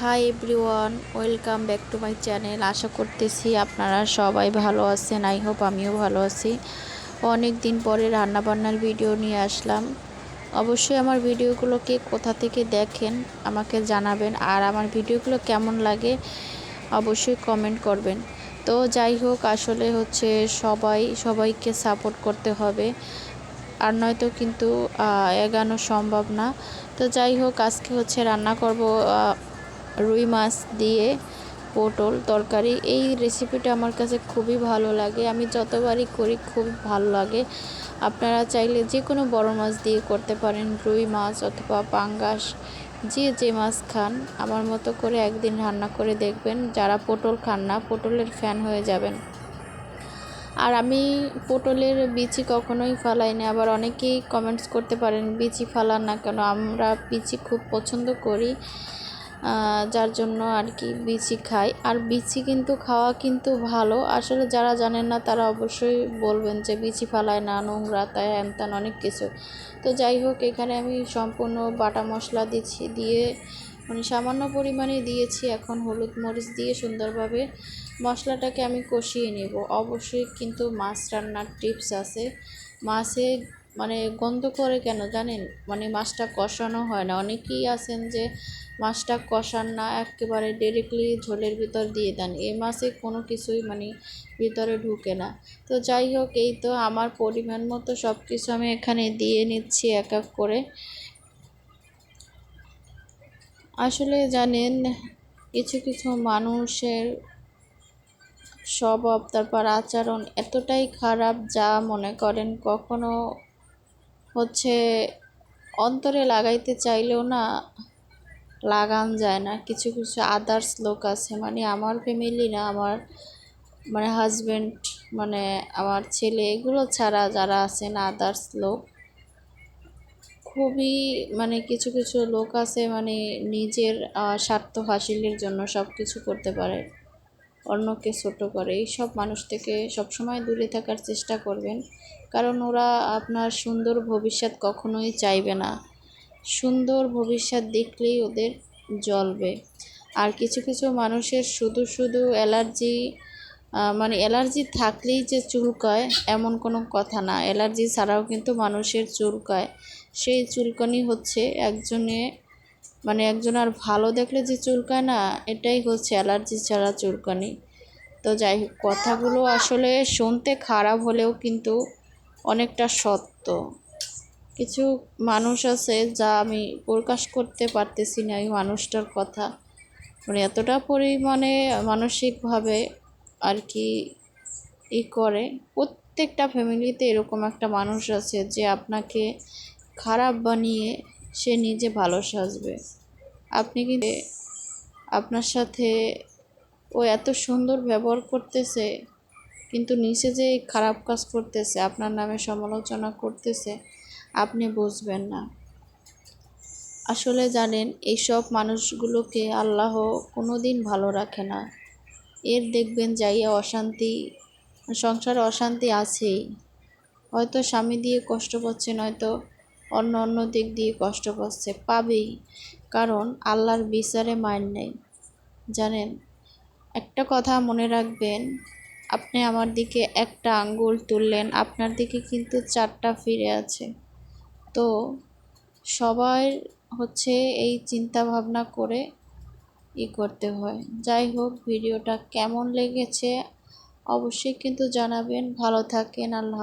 Hi everyone welcome back to my channel আশা করতেছি আপনারা সবাই ভালো আছেন। আই হোপ আমিও ভালো আছি। অনেক দিন পরে রান্নাবান্নার ভিডিও নিয়ে আসলাম। অবশ্যই আমার ভিডিওগুলোকে কোথা থেকে দেখেন আমাকে জানাবেন। আর আমার ভিডিওগুলো কেমন লাগে অবশ্যই কমেন্ট করবেন। তো যাই হোক, আসলে হচ্ছে সবাই, সবাইকে সাপোর্ট করতে হবে। আর নয়তো কিন্তু এগানো সম্ভব না। তো যাই হোক, আজকে হচ্ছে রান্না করব রুই মাছ দিয়ে পটল, তরকারি, এই রেসিপিটা আমার কাছে খুবই ভালো লাগে। আমি যতবারই করি খুব ভালো লাগে। আপনারা চাইলে যে কোনো বড় মাছ দিয়ে করতে পারেন, রুই মাছ অথবা পাঙ্গাস, যে যে মাছ খান, আমার মতো করে একদিন রান্না করে দেখবেন। যারা পটল খান না, পটলের ফ্যান হয়ে যাবেন। আর আমি পটলের বিচি কখনোই ফালাই না আবার অনেকেই কমেন্টস করতে পারেন, বিচি ফালান না কেন? আমরা বিচি খুব পছন্দ করি। যার জন্য আর কি বিচি খাই আর বিচি কিন্তু খাওয়া কিন্তু ভালো। আসলে যারা জানেন না, তারা অবশ্যই বলবেন যে বিচি ফালায় না, নোংরা, তাই হ্যান অনেক কিছু। তো যাই হোক, এখানে আমি সম্পূর্ণ বাটা মশলা দিচ্ছি, দিয়ে মানে সামান্য পরিমাণে দিয়েছি এখন হলুদ মরিচ দিয়ে সুন্দরভাবে মশলাটাকে আমি কষিয়ে নেব। অবশ্যই কিন্তু মাছ রান্নার টিপস আছে। মাছে মানে গন্ধ করে কেন জানেন? মানে মাছটা কষানো হয় না। অনেকেই আছেন যে মাছটা কষান না, একেবারে ডিরেক্টলি ঝোলের ভিতর দিয়ে দেন। এ মাছে কোনো কিছুই মানে ভিতরে ঢুকে না। তো যাই হোক, এই তো আমার পরিমাণ মতো সব কিছু আমি এখানে দিয়ে নিচ্ছি এক এক করে। আসলে জানেন, কিছু কিছু মানুষের স্বভাব, তারপর আচরণ এতটাই খারাপ যা মনে করেন কখনো হচ্ছে অন্তরে লাগাইতে চাইলেও না লাগান যায় না। কিছু কিছু আদার্স লোক আছে। মানে আমার ফ্যামিলি না, আমার মানে হাজব্যান্ড মানে আমার ছেলে, এগুলো ছাড়া যারা আছেন আদার্স লোক, খুবই মানে কিছু কিছু লোক আছে মানে নিজের স্বার্থ হাসিলের জন্য সব কিছু করতে পারে। অন্যকে ছোট করে। এই সব মানুষ থেকে সবসময় দূরে থাকার চেষ্টা করবেন। কারণ ওরা আপনার সুন্দর ভবিষ্যৎ কখনোই চাইবে না। সুন্দর ভবিষ্যৎ দেখলেই ওদের জ্বলবে। আর কিছু কিছু মানুষের শুধু শুধু অ্যালার্জি মানে অ্যালার্জি থাকলেই যে চুলকায়, এমন কোনো কথা না। অ্যালার্জি ছাড়াও কিন্তু মানুষের চুলকায়। সেই চুলকানি হচ্ছে একজনে মানে একজন আর ভালো দেখলে যে চুলকায় না, এটাই হচ্ছে অ্যালার্জি ছাড়া চুলকানি। তো যাই হোক, কথাগুলো আসলে শুনতে খারাপ হলেও কিন্তু অনেকটা সত্য। কিছু মানুষ আছে যা আমি প্রকাশ করতে পারতেছি না এই মানুষটার কথা। মানে এতটা পরিমাণে মানসিকভাবে আর কি ই করে। প্রত্যেকটা ফ্যামিলিতে এরকম একটা মানুষ আছে যে আপনাকে খারাপ বানিয়ে সে নিজে ভালো সাজবে। আপনি কিন্তু আপনার সাথে ও এত সুন্দর ব্যবহার করতেছে, কিন্তু নিচে যে খারাপ কাজ করতেছে, আপনার নামে সমালোচনা করতেছে আপনি বুঝবেন না। আসলে জানেন এইসব মানুষগুলোকে আল্লাহ কোনো দিন ভালো রাখে না। এর দেখবেন যাইয়া অশান্তি, সংসারে অশান্তি আছেই। হয়তো স্বামী দিয়ে কষ্ট পাচ্ছে, নয়তো অন্য অন্য দিক দিয়ে কষ্ট পাচ্ছে, পাবেই। কারণ আল্লাহর বিচারে মাইন নেই। জানেন, একটা কথা মনে রাখবেন, আপনি আমার দিকে একটা আঙ্গুল তুললেন, আপনার দিকে কিন্তু চারটা ফিরে আছে। তো সবাই হচ্ছে এই চিন্তা ভাবনা করে ই করতে হয়। যাই হোক, ভিডিওটা কেমন লেগেছে অবশ্যই কিন্তু জানাবেন। ভালো থাকেন, আল্লাহ